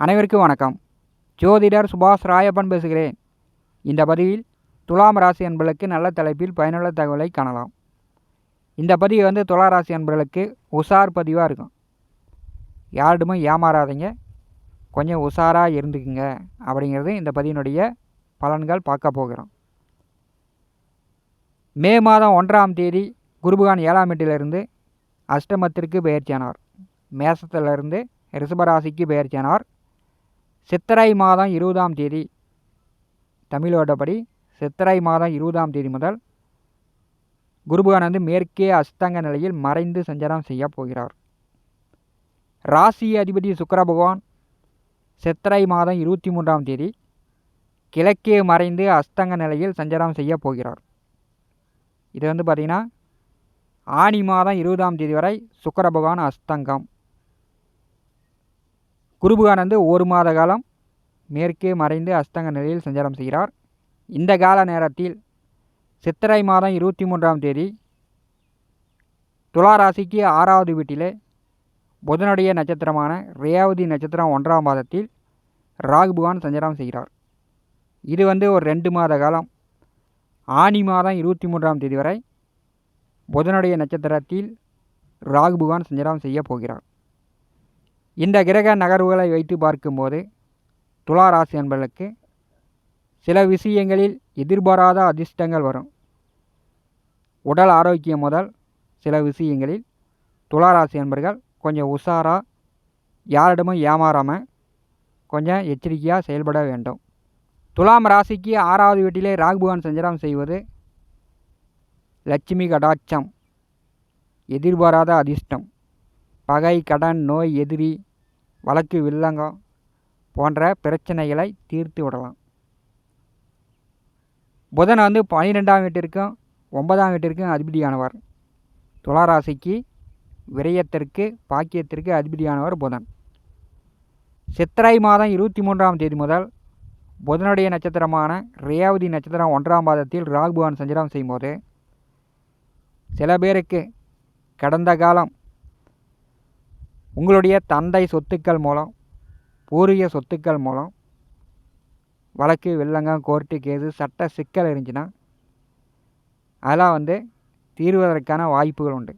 அனைவருக்கும் வணக்கம். ஜோதிடர் சுபாஷ் ராயப்பன் பேசுகிறேன். இந்த பதிவில் துலாம் ராசி அன்பர்களுக்கு நல்ல தலைப்பில் பயனுள்ள தகவலை காணலாம். இந்த பதிவு வந்து துலா ராசி அன்பர்களுக்கு உஷார் பதிவாக இருக்கும். யாரிடமும் ஏமாறாதீங்க. கொஞ்சம் உஷாராக இருந்துக்குங்க அப்படிங்கிறது இந்த பதிவினுடைய பலன்கள் பார்க்க போகிறோம். மே மாதம் ஒன்றாம் தேதி குருபகான் ஏழாம் வீட்டிலிருந்து அஷ்டமத்திற்கு பெயர்ச்சியானார். மேசத்திலிருந்து ரிஷபராசிக்கு பெயர்ச்சியானார். சித்திரை மாதம் இருபதாம் தேதி தமிழோடபடி சித்திரை மாதம் இருபதாம் தேதி முதல் குருபகான் வந்து மேற்கே அஸ்தங்க நிலையில் மறைந்து சஞ்சாரம் செய்ய போகிறார். ராசி அதிபதி சுக்கர பகவான் சித்திரை மாதம் இருபத்தி மூன்றாம் தேதி கிழக்கே மறைந்து அஸ்தங்க நிலையில் சஞ்சாரம் செய்ய போகிறார். இது வந்து பார்த்திங்கன்னா ஆனி மாதம் இருபதாம் தேதி வரை சுக்கர பகவான் அஸ்தங்கம் குருபுகானந்து வந்து ஒரு மாத காலம் மேற்கே மறைந்து அஸ்தங்க நிலையில் சஞ்சாரம் செய்கிறார். இந்த கால நேரத்தில் சித்திரை மாதம் இருபத்தி மூன்றாம் தேதி துலா ராசிக்கு ஆறாவது வீட்டிலே புதனுடைய நட்சத்திரமான ரேவதி நட்சத்திரம் ஒன்றாம் மாதத்தில் ராகுபகவான் சஞ்சாரம் செய்கிறார். இது வந்து ஒரு ரெண்டு மாத காலம். ஆனி மாதம் இருபத்தி மூன்றாம் தேதி வரை புதனுடைய நட்சத்திரத்தில் ராகுபகவான் சஞ்சாரம் செய்ய போகிறார். இந்த கிரக நகர்வுகளை வைத்து பார்க்கும்போது துலா ராசி என்பதற்கு சில விஷயங்களில் எதிர்பாராத அதிர்ஷ்டங்கள் வரும். உடல் ஆரோக்கியம் முதல் சில விஷயங்களில் துளாராசி என்பர்கள் கொஞ்சம் உஷாராக யாரிடமும் ஏமாறாமல் கொஞ்சம் எச்சரிக்கையாக செயல்பட வேண்டும். துலாம் ராசிக்கு ஆறாவது வீட்டிலே ராகுபகவான் சஞ்சரம் செய்வது லட்சுமி கடாட்சம் எதிர்பாராத அதிர்ஷ்டம் பகை கடன் நோய் எதிரி வழக்கு வில்லங்கம் போன்ற பிரச்சனைகளை தீர்த்து விடலாம். புதன் வந்து பனிரெண்டாம் வீட்டிற்கும் ஒன்பதாம் வீட்டிற்கும் அதிபதியானவர். துளாராசிக்கு விரயத்திற்கு பாக்கியத்திற்கு அதிபதியானவர் புதன். சித்திரை மாதம் இருபத்தி மூன்றாம் தேதி முதல் புதனுடைய நட்சத்திரமான ரேவதி நட்சத்திரம் ஒன்றாம் பாதத்தில் ராகுபவான் சஞ்சாரம் செய்யும்போது சில பேருக்கு கடந்த காலம் உங்களுடைய தந்தை சொத்துக்கள் மூலம் பூர்வீக சொத்துக்கள் மூலம் வழக்கு வில்லங்கம் கோர்ட்டு கேஸு சட்ட சிக்கல் இருந்துச்சுன்னா அதெல்லாம் வந்து தீர்வதற்கான வாய்ப்புகள் உண்டு.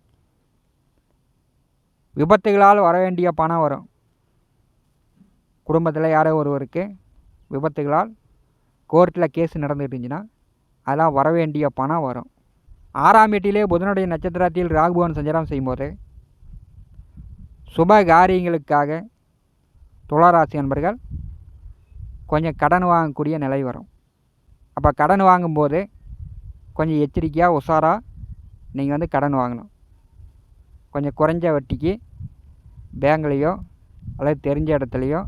விபத்துகளால் வர வேண்டிய பணம் வரும். குடும்பத்தில் யாரோ ஒருவருக்கு விபத்துகளால் கோர்ட்டில் கேஸ் நடந்துட்டு இருந்துச்சுன்னா அதெல்லாம் வர வேண்டிய பணம் வரும். ஆறாம் வீட்டிலே புதனுடைய நட்சத்திரத்தில் ராகுபவன் சஞ்சாரம் செய்யும்போது சுப காரியங்களுக்காக துளாராசி அன்பர்கள் கொஞ்சம் கடன் வாங்கக்கூடிய நிலை வரும். அப்போ கடன் வாங்கும்போது கொஞ்சம் எச்சரிக்கையாக உஷாராக நீங்கள் வந்து கடன் வாங்கணும். கொஞ்சம் குறைஞ்ச வட்டிக்கு பேங்க்லேயோ அல்லது தெரிஞ்ச இடத்துலையோ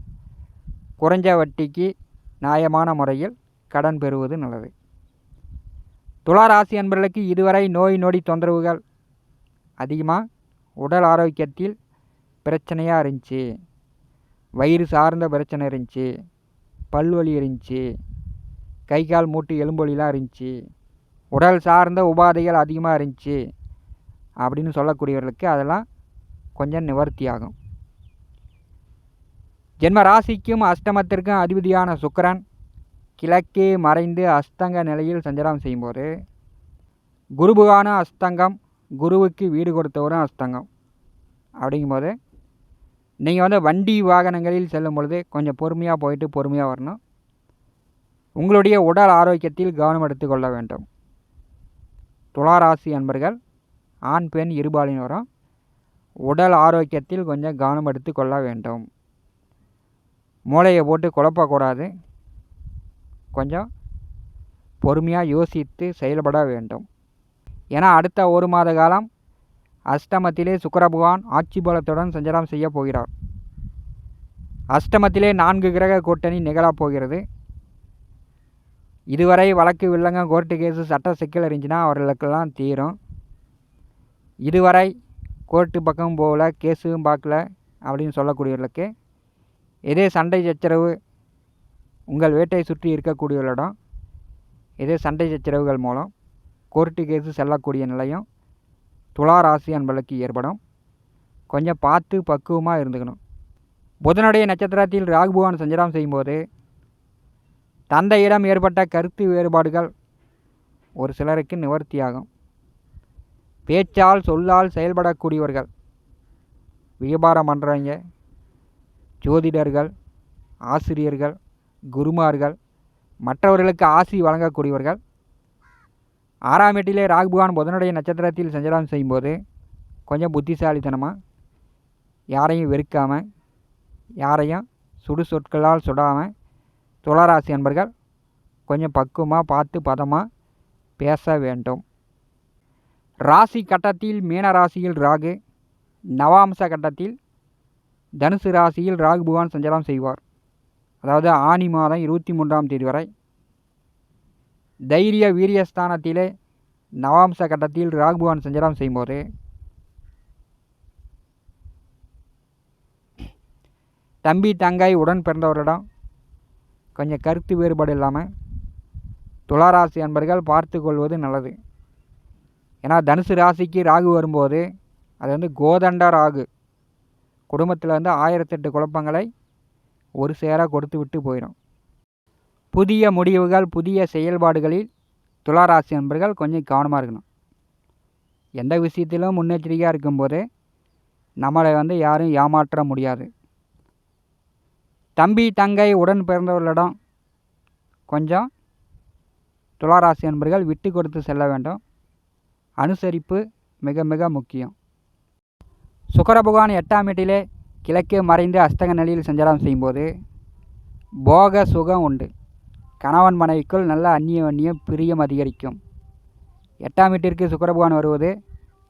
குறைஞ்ச வட்டிக்கு நியாயமான முறையில் கடன் பெறுவது நல்லது. துளாராசி அன்பர்களுக்கு இதுவரை நோய் நொடி தொந்தரவுகள் அதிகமாக உடல் ஆரோக்கியத்தில் பிரச்சனையாக இருந்துச்சு. வயிறு சார்ந்த பிரச்சனை இருந்துச்சு. பல் வலி இருந்துச்சு. கை கால் மூட்டு எலும்பொலிலாம் இருந்துச்சு. உடல் சார்ந்த உபாதைகள் அதிகமாக இருந்துச்சு. அப்படின்னு சொல்லக்கூடியவர்களுக்கு அதெல்லாம் கொஞ்சம் நிவர்த்தி ஆகும் ஜென்ம ராசிக்கும் அஷ்டமத்திற்கும் அதிபதியான சுக்கரன் கிழக்கே மறைந்து அஸ்தங்க நிலையில் சஞ்சாரம் செய்யும்போது குருபுகான அஸ்தங்கம் குருவுக்கு வீடு கொடுத்தவரும் அஸ்தங்கம் அப்படிங்கும்போது நீங்கள் வந்து வண்டி வாகனங்களில் செல்லும் பொழுது கொஞ்சம் பொறுமையாக போயிட்டு பொறுமையாக வரணும். உங்களுடைய உடல் ஆரோக்கியத்தில் கவனம் எடுத்துக்கொள்ள வேண்டும். துளாராசி அன்பர்கள் ஆண் பெண் இருபாலினரும் உடல் ஆரோக்கியத்தில் கொஞ்சம் கவனம் எடுத்துக்கொள்ள வேண்டும். மூளையை போட்டு குழப்பக்கூடாது. கொஞ்சம் பொறுமையாக யோசித்து செயல்பட வேண்டும். ஏன்னா அடுத்த ஒரு மாத காலம் அஷ்டமத்திலே சுக்கரபகவான் ஆட்சி பலத்துடன் சஞ்சாரம் செய்ய போகிறார். அஷ்டமத்திலே நான்கு கிரக கூட்டணி நிகழப் போகிறது. இதுவரை வழக்கு வில்லங்க கோர்ட்டு கேஸு சட்ட சிக்கல் இருந்துச்சுன்னா அவர்களுக்கெல்லாம் தீரும். இதுவரை கோர்ட்டு பக்கம் போகல கேஸும் பார்க்கல அப்படின்னு சொல்லக்கூடியவர்களுக்கு இதே சண்டை சச்சரவு உங்கள் வேட்டை சுற்றி இருக்கக்கூடியவர்களிடம் இதே சண்டை சச்சரவுகள் மூலம் கோர்ட்டு கேஸு செல்லக்கூடிய நிலையும் துலா ராசி அன்பளுக்கு ஏற்படும். கொஞ்சம் பார்த்து பக்குவமாக இருந்துக்கணும். புதனுடைய நட்சத்திரத்தில் ராகு பகவான் சஞ்சாரம் செய்யும்போது தந்தையிடம் ஏற்பட்ட கருத்து வேறுபாடுகள் ஒரு சிலருக்கு நிவர்த்தியாகும். பேச்சால் சொல்லால் செயல்படக்கூடியவர்கள் வியாபாரம் பண்ணுறவங்க ஜோதிடர்கள் ஆசிரியர்கள் குருமார்கள் மற்றவர்களுக்கு ஆசி வழங்கக்கூடியவர்கள் ஆறாம் எட்டிலே ராகு பகவான் புதனுடைய நட்சத்திரத்தில் சஞ்சாரம் செய்யும்போது கொஞ்சம் புத்திசாலித்தனமாக யாரையும் வெறுக்காமல் யாரையும் சுடு சொற்களால் சுடாமல் துளராசி அன்பர்கள் கொஞ்சம் பக்குவமாக பார்த்து பதமாக பேச வேண்டும். ராசி கட்டத்தில் மீன ராசியில் ராகு நவாம்ச கட்டத்தில் தனுசு ராசியில் ராகு பகவான் சஞ்சாரம் செய்வார். அதாவது ஆனி மாதம் இருபத்தி மூன்றாம் தேதி வரை தைரிய வீரியஸ்தானத்திலே நவாம்ச கட்டத்தில் ராகுபவான் சஞ்சாரம் செய்யும்போது தம்பி தங்காய் உடன் பிறந்தவரிடம் கொஞ்சம் கருத்து வேறுபாடு இல்லாமல் துளாராசி அன்பர்கள் பார்த்து கொள்வது நல்லது. ஏன்னா தனுசு ராசிக்கு ராகு வரும்போது அது வந்து கோதண்ட ராகு. குடும்பத்தில் வந்து ஆயிரத்தெட்டு குழப்பங்களை ஒரு சேராக கொடுத்து விட்டு போயிடும் புதிய முடிவுகள் புதிய செயல்பாடுகளில் துளாராசி நண்பர்கள் கொஞ்சம் கவனமாக இருக்கணும். எந்த விஷயத்திலும் முன்னெச்சரிக்கையாக இருக்கும்போது நம்மளை வந்து யாரும் ஏமாற்ற முடியாது. தம்பி தங்கை உடன் பிறந்தவர்களிடம் கொஞ்சம் துளாராசி நண்பர்கள் விட்டு கொடுத்து செல்ல வேண்டும். அனுசரிப்பு மிக மிக முக்கியம். சுக்கர பகவான் எட்டாம் வீட்டிலே கிழக்கே மறைந்து அஸ்தக நிலையில் சஞ்சாரம் செய்யும்போது போக சுகம் உண்டு. கணவன் மனைவிக்குள் நல்ல அந்நிய அந்நியம் பிரியம் அதிகரிக்கும். எட்டாம் வீட்டிற்கு சுக்கரபகவான் வருவது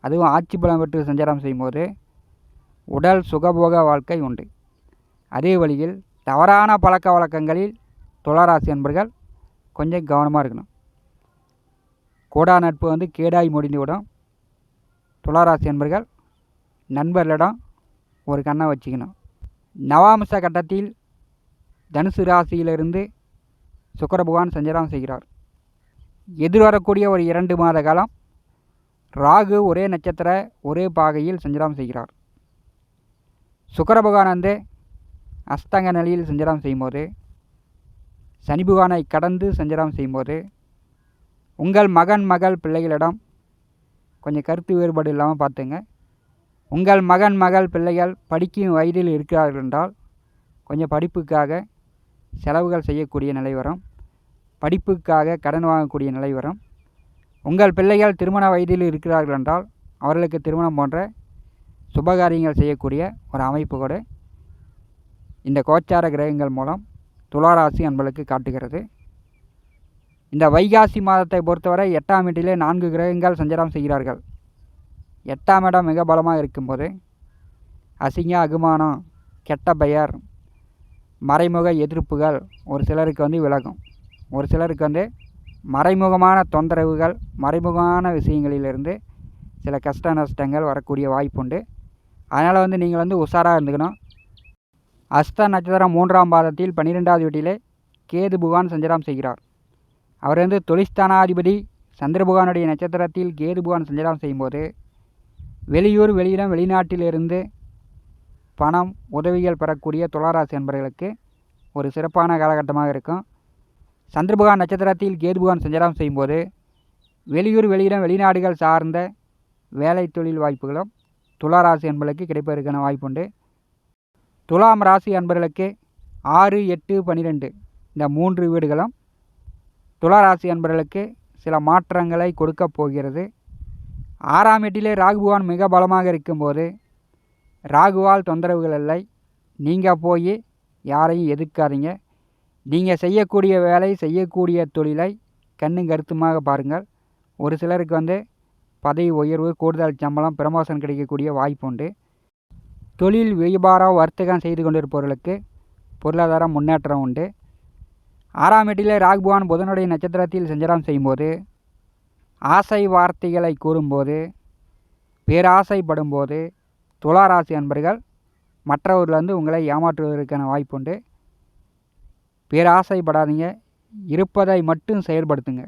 அதுவும் ஆட்சி பலம் பெற்று சஞ்சாரம் செய்யும்போது உடல் சுகபோக வாழ்க்கை உண்டு. அதே வழியில் தவறான பழக்க வழக்கங்களில் துளாராசி என்பர்கள் கொஞ்சம் கவனமாக இருக்கணும். கூடா நட்பு வந்து கேடாய் முடிந்துவிடும். துளாராசி என்பர்கள் நண்பர்களிடம் ஒரு கண்ணை வச்சுக்கணும். நவாம்ச கட்டத்தில் தனுசு ராசியிலிருந்து சுக்கர பகவான் சஞ்சாரம் செய்கிறார். எதிர்வரக்கூடிய ஒரு இரண்டு மாத காலம் ராகு ஒரே நட்சத்திர ஒரே பாகையில் சஞ்சாரம் செய்கிறார். சுக்கர பகவான் வந்து அஸ்தங்க நிலையில் சஞ்சாரம் செய்யும்போது சனி பகவானை கடந்து சஞ்சாரம் செய்யும்போது உங்கள் மகன் மகள் பிள்ளைகளிடம் கொஞ்சம் கருத்து வேறுபாடு இல்லாமல் பார்த்துங்க. உங்கள் மகன் மகள் பிள்ளைகள் படிக்கும் வயதில் இருக்கிறார்கள் என்றால் கொஞ்சம் படிப்புக்காக செலவுகள் செய்யக்கூடிய நிலை வரும். படிப்புக்காக கடன் வாங்கக்கூடிய நிலை வரும். உங்கள் பிள்ளைகள் திருமண வயதில் இருக்கிறார்கள் என்றால் அவர்களுக்கு திருமணம் போன்ற சுபகாரியங்கள் செய்யக்கூடிய ஒரு அமைப்பு கூட. இந்த கோச்சார கிரகங்கள் மூலம் துளாராசி அன்பளுக்கு காட்டுகிறது. இந்த வைகாசி மாதத்தை பொறுத்தவரை எட்டாம் வீட்டிலே நான்கு கிரகங்கள் சஞ்சாரம் செய்கிறார்கள். எட்டாம் இடம் மிக பலமாக இருக்கும்போது அசிங்க அகுமானம் கெட்ட பெயர் மறைமுக எதிர்ப்புகள் ஒரு சிலருக்கு வந்து விலகும். ஒரு சிலருக்கு வந்து மறைமுகமான தொந்தரவுகள் மறைமுகமான விஷயங்களிலிருந்து சில கஷ்ட நஷ்டங்கள் வரக்கூடிய வாய்ப்புண்டு அதனால் வந்து நீங்கள் வந்து உஷாராக இருந்துக்கணும். அஸ்த நட்சத்திரம் மூன்றாம் பாதத்தில் பன்னிரெண்டாவது வீட்டிலே கேது புகான் சஞ்சாரம் செய்கிறார். அவர் வந்து தொழிஸ்தானாதிபதி சந்திரபுகானுடைய நட்சத்திரத்தில் கேது புகான் சஞ்சாரம் செய்யும்போது வெளியூர் வெளியிடம் வெளிநாட்டிலிருந்து பணம் உதவிகள் பெறக்கூடிய துளாராசி என்பவர்களுக்கு ஒரு சிறப்பான காலகட்டமாக இருக்கும். சந்திரபகான் நட்சத்திரத்தில் கேதுபகான் சஞ்சாரம் செய்யும்போது வெளியூர் வெளியிடம் வெளிநாடுகள் சார்ந்த வேலை தொழில் வாய்ப்புகளும் துளாராசி என்பதற்கு கிடைப்பதற்கான வாய்ப்புண்டு. துலாம் ராசி அன்பர்களுக்கு ஆறு எட்டு பன்னிரெண்டு இந்த மூன்று வீடுகளும் துளாராசி அன்பர்களுக்கு சில மாற்றங்களை கொடுக்கப் போகிறது. ஆறாம் எட்டிலே ராகுபகவான் மிக பலமாக இருக்கும்போது ராகுவால் தொந்தரவுகள் இல்லை. நீங்கள் போய் யாரையும் எதிர்க்காதீங்க. நீங்கள் செய்யக்கூடிய வேலை செய்யக்கூடிய தொழிலை கண்ணும் கருத்துமாக பாருங்கள். ஒரு சிலருக்கு வந்து பதவி உயர்வு கூடுதல் சம்பளம் பிரமோஷன் கிடைக்கக்கூடிய வாய்ப்பு உண்டு. தொழில் வியாபாரம் வர்த்தகம் செய்து கொண்டிருப்பவர்களுக்கு பொருளாதார முன்னேற்றம் உண்டு. ஆறாம் எட்டிலே ராகுபவான் புதனுடைய நட்சத்திரத்தில் சஞ்சாரம் செய்யும்போது ஆசை வார்த்தைகளை கூறும்போது பேராசைப்படும்போது துளாராசி அன்பர்கள் மற்றவர்கள் உங்களை ஏமாற்றுவதற்கான வாய்ப்புண்டு. பேராசைப்படாதீங்க. இருப்பதை மட்டும் செயல்படுத்துங்க.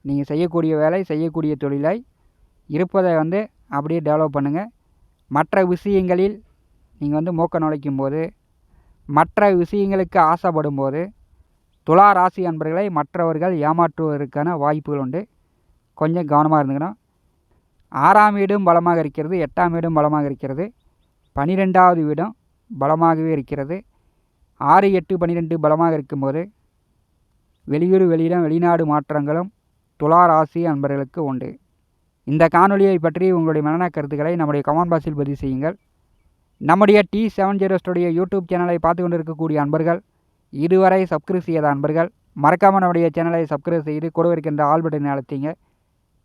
நீங்கள் செய்யக்கூடிய வேலை செய்யக்கூடிய தொழிலை இருப்பதை வந்து அப்படியே டெவலப் பண்ணுங்கள் மற்ற விஷயங்களில் நீங்கள் வந்து மூக்க நுழைக்கும் போது மற்ற விஷயங்களுக்கு ஆசைப்படும் போது துலா ராசி அன்பர்களை மற்றவர்கள் ஏமாற்றுவதற்கான வாய்ப்புகள் உண்டு. கொஞ்சம் கவனமாக இருந்துக்கணும். ஆறாம் வீடும் பலமாக இருக்கிறது எட்டாம் வீடும் பலமாக இருக்கிறது பனிரெண்டாவது வீடும் பலமாகவே இருக்கிறது. ஆறு எட்டு பன்னிரெண்டு பலமாக இருக்கும்போது வெளியூர் வெளியிடம் வெளிநாடு மாற்றங்களும் துலா ராசி அன்பர்களுக்கு உண்டு. இந்த காணொலியை பற்றி உங்களுடைய மனன கருத்துக்களை நம்முடைய கமெண்ட் பாக்ஸில் பதிவு செய்யுங்கள். நம்முடைய T seven zero studio YouTube சேனலை பார்த்து கொண்டிருக்கக்கூடிய அன்பர்கள் இதுவரை சப்ஸ்கிரைப் செய்யாத அன்பர்கள் மறக்காமல் நம்முடைய சேனலை சப்ஸ்கிரைப் செய்து கூட இருக்கின்ற ஆல் பட்டனை